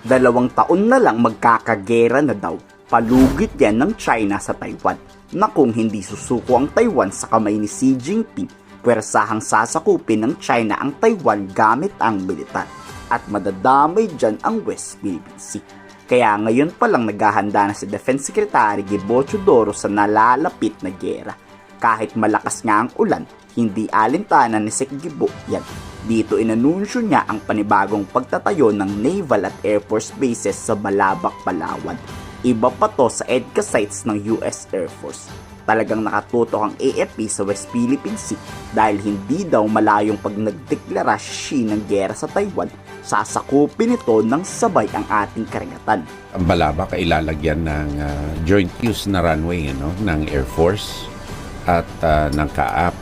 Dalawang taon na lang magkakagera na daw. Palugit yan ng China sa Taiwan na kung hindi susuko ang Taiwan sa kamay ni Xi Jinping, pwersahang sasakupin ng China ang Taiwan gamit ang militar at madadamay dyan ang West Philippine Sea. Kaya ngayon pa lang naghahanda na si Defense Secretary Gibo Chodoro sa nalalapit na gera. Kahit malakas nga ang ulan, hindi alintanan ni Sek Gibo yan. Dito inanunsyo niya ang panibagong pagtatayo ng naval at air force bases sa Balabac, Palawan. Iba pa to sa EDCA sites ng US Air Force. Talagang nakatutok ang AFP sa West Philippine Sea dahil hindi daw malayong pag nagdeklara si Xi ng gera sa Taiwan, sasakupin ito ng sabay ang ating karagatan. Ang Balabak ay ilalagyan ng ah, joint use na runway ano, ng Air Force at ah, ng CAAP.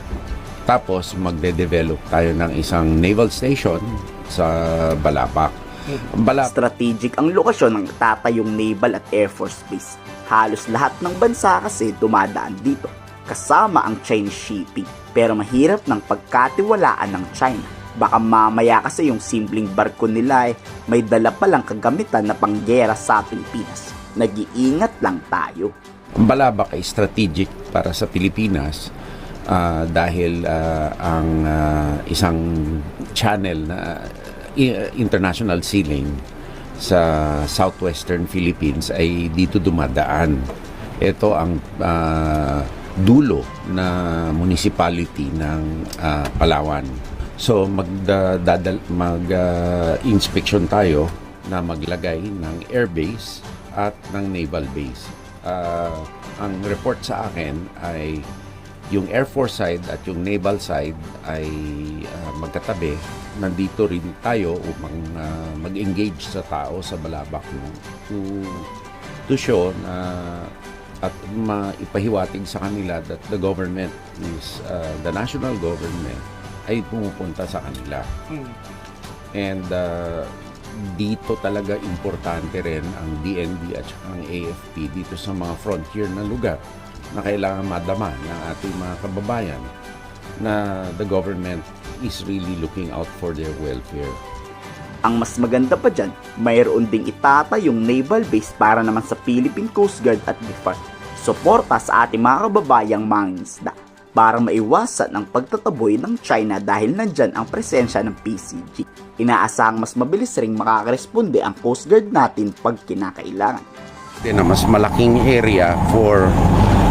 Tapos magde-develop tayo ng isang naval station sa Balabac. Ang Balabac Strategic ang lokasyon ng tatayong naval at air force base. Halos lahat ng bansa kasi dumadaan dito, kasama ang Chinese shipping. Pero mahirap ng pagkatiwalaan ng China. Baka mamaya kasi yung simpleng barko nila ay may dala palang kagamitan na panggera sa Pilipinas. Nag-iingat lang tayo. Ang Balabac ay strategic para sa Pilipinas ah, dahil ah, ang ah, isang channel na international sealing sa southwestern Philippines ay dito dumadaan. Ito ang ah, dulo na municipality ng ah, Palawan. So magdadal mag ah, inspection tayo na maglagay ng airbase at ng naval base. Ah, ang report sa akin ay yung Air Force side at yung naval side ay ah, magkatabi. Nandito rin tayo upang ah, mag-engage sa tao sa Balabac no? to, to show na at maipahiwatig sa kanila that the government is ah, the national government ay pumupunta sa kanila. And uh, dito talaga importante rin ang DND at ang AFP dito sa mga frontier na lugar na kailangan madama ng ating mga kababayan na the government is really looking out for their welfare. Ang mas maganda pa dyan, mayroon ding itatayong naval base para naman sa Philippine Coast Guard at DFAR. Suporta sa ating mga kababayang mangingisda para maiwasan ang pagtataboy ng China dahil nandyan ang presensya ng PCG. Inaasahang mas mabilis ring makakaresponde ang Coast Guard natin pag kinakailangan. Then, na mas malaking area for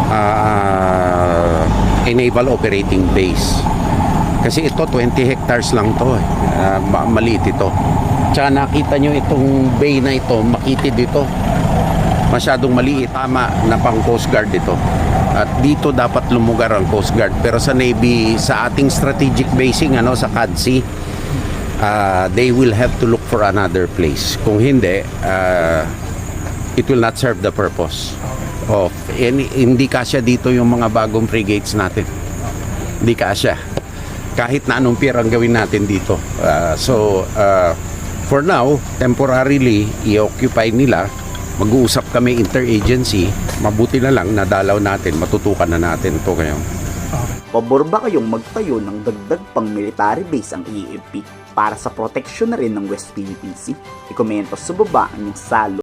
uh, a naval operating base. Kasi ito, 20 hectares lang to. Eh. Ah, ma- maliit ito. Tsaka nakita nyo itong bay na ito, makitid ito. Masyadong maliit. Tama na pang Coast Guard ito. At dito dapat lumugar ang Coast Guard. Pero sa Navy, sa ating strategic basing ano, sa CADSI, ah, they will have to look for another place. Kung hindi, ah, it will not serve the purpose of any, hindi kasya dito yung mga bagong frigates natin. Hindi kasya. Kahit na anong pier ang gawin natin dito. Uh, so uh, for now temporarily i-occupy nila. Mag-uusap kami interagency. Mabuti na lang nadalaw natin matutukan na natin ito ngayon. Pabor ba kayong magtayo ng dagdag pang military base ang EFP para sa proteksyon na rin ng West Philippine Sea? Ikomento sa baba ang salo